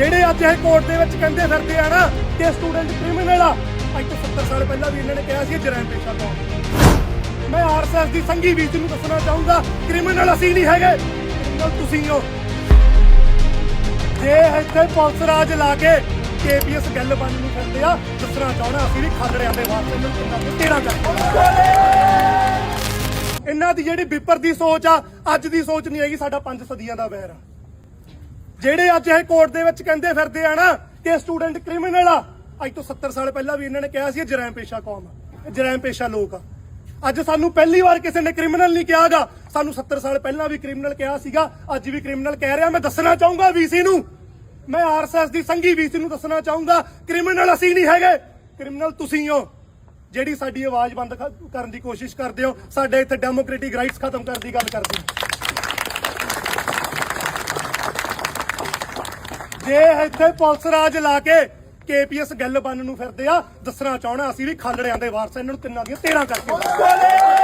ਜਿਹੜੇ ਅੱਜ ਇਹ ਕੋਰਟ ਦੇ ਵਿੱਚ ਕਹਿੰਦੇ ਫਿਰਦੇ ਆ ਨਾ, ਕਿ ਸਟੂਡੈਂਟ ਕ੍ਰਿਮੀਨਲ ਆ, ਅੱਜ ਤੋਂ 70 ਸਾਲ ਪਹਿਲਾਂ ਵੀ ਇਹਨਾਂ ਨੇ ਕਿਹਾ ਸੀ ਇਹ ਜਰਾਇਮ ਪੇਸ਼ਾ ਕੌਮ ਮੈਂ ਆਰਐਸਐਸ ਦੀ ਸੰਘੀ ਵੀਰ ਨੂੰ ਦੱਸਣਾ ਚਾਹੂੰਗਾ ਕ੍ਰਿਮੀਨਲ ਅਸੀਂ ਨਹੀਂ ਹੈਗੇ ਕ੍ਰਿਮੀਨਲ ਤੁਸੀਂ ਹੋ। ਜੇ ਇੱਥੇ ਪੁਲਿਸ ਰਾਜ ਲਾ ਕੇ ਕੇਪੀਐਸ ਗੱਲ ਬਣ ਨੂੰ ਫਿਰਦੇ ਆ, ਦੱਸਣਾ ਚਾਹਣਾ ਅਸੀਂ ਵੀ ਖਾਲੜਿਆਂ ਦੇ ਵਾਸਤੇ ਨੂੰ ਕਿੰਨਾ ਕਰ ਇਹਨਾਂ ਦੀ ਜਿਹੜੀ ਵਿਪਰ ਦੀ ਸੋਚ ਆ, ਅੱਜ ਦੀ ਸੋਚ ਨਹੀਂ ਹੈਗੀ, ਸਾਡਾ ਪੰਜ ਸਦੀਆਂ ਦਾ ਵੈਰ ਆ। ਜਿਹੜੇ ਅੱਜ ਇਹ ਕੋਰਟ ਦੇ ਵਿੱਚ ਕਹਿੰਦੇ ਫਿਰਦੇ ਆ ਨਾ ਕਿ ਸਟੂਡੈਂਟ ਕ੍ਰਿਮੀਨਲ ਆ, ਅੱਜ ਤੋਂ 70 ਸਾਲ ਪਹਿਲਾਂ ਵੀ ਇਹਨਾਂ ਨੇ ਕਿਹਾ ਸੀ ਜਰਾਇਮ ਪੇਸ਼ਾ ਕੌਮ ਆ ਜਰਾਇਮ ਪੇਸ਼ਾ ਲੋਕ ਆ। ਅੱਜ ਸਾਨੂੰ ਪਹਿਲੀ ਵਾਰ ਕਿਸੇ ਨੇ ਕ੍ਰਿਮੀਨਲ ਨਹੀਂ ਕਿਹਾਗਾ ਸਾਨੂੰ 70 ਸਾਲ ਪਹਿਲਾਂ ਵੀ ਕ੍ਰਿਮੀਨਲ ਕਿਹਾ ਸੀਗਾ, ਅੱਜ ਵੀ ਕ੍ਰਿਮੀਨਲ ਕਹਿ ਰਿਹਾ, ਮੈਂ ਦੱਸਣਾ ਚਾਹੂੰਗਾ ਵੀਸੀ ਨੂੰ। ਮੈਂ ਆਰਐਸਐਸ ਦੀ ਸੰਘੀ ਵੀਸੀ ਨੂੰ ਦੱਸਣਾ ਚਾਹੂੰਗਾ, ਕ੍ਰਿਮੀਨਲ ਅਸੀਂ ਨਹੀਂ ਹੈਗੇ। ਕ੍ਰਿਮੀਨਲ ਤੁਸੀਂ ਹੋ, ਜਿਹੜੀ ਸਾਡੀ ਆਵਾਜ਼ ਬੰਦ ਕਰਨ ਦੀ ਕੋਸ਼ਿਸ਼ ਕਰਦੇ ਹੋ, ਸਾਡੇ ਇੱਥੇ ਡੈਮੋਕ੍ਰੈਟਿਕ ਰਾਈਟਸ ਖਤਮ ਕਰਨ ਦੀ ਗੱਲ ਕਰਦੇ ਹੋ। ਜੇ ਇੱਥੇ ਪੁਲਿਸ ਰਾਜ ਲਾ ਕੇ ਕੇਪੀਐਸ ਗੱਲ ਬਣ ਨੂੰ ਫਿਰਦੇ ਆ, ਦੱਸਣਾ ਚਾਹਣਾ ਅਸੀਂ ਵੀ ਖਾਲੜਿਆਂ ਦੇ ਵਾਰਸ ਇਹਨਾਂ ਨੂੰ ਤਿੰਨਾਂ ਦੀਆਂ 13 ਕਰਕੇ।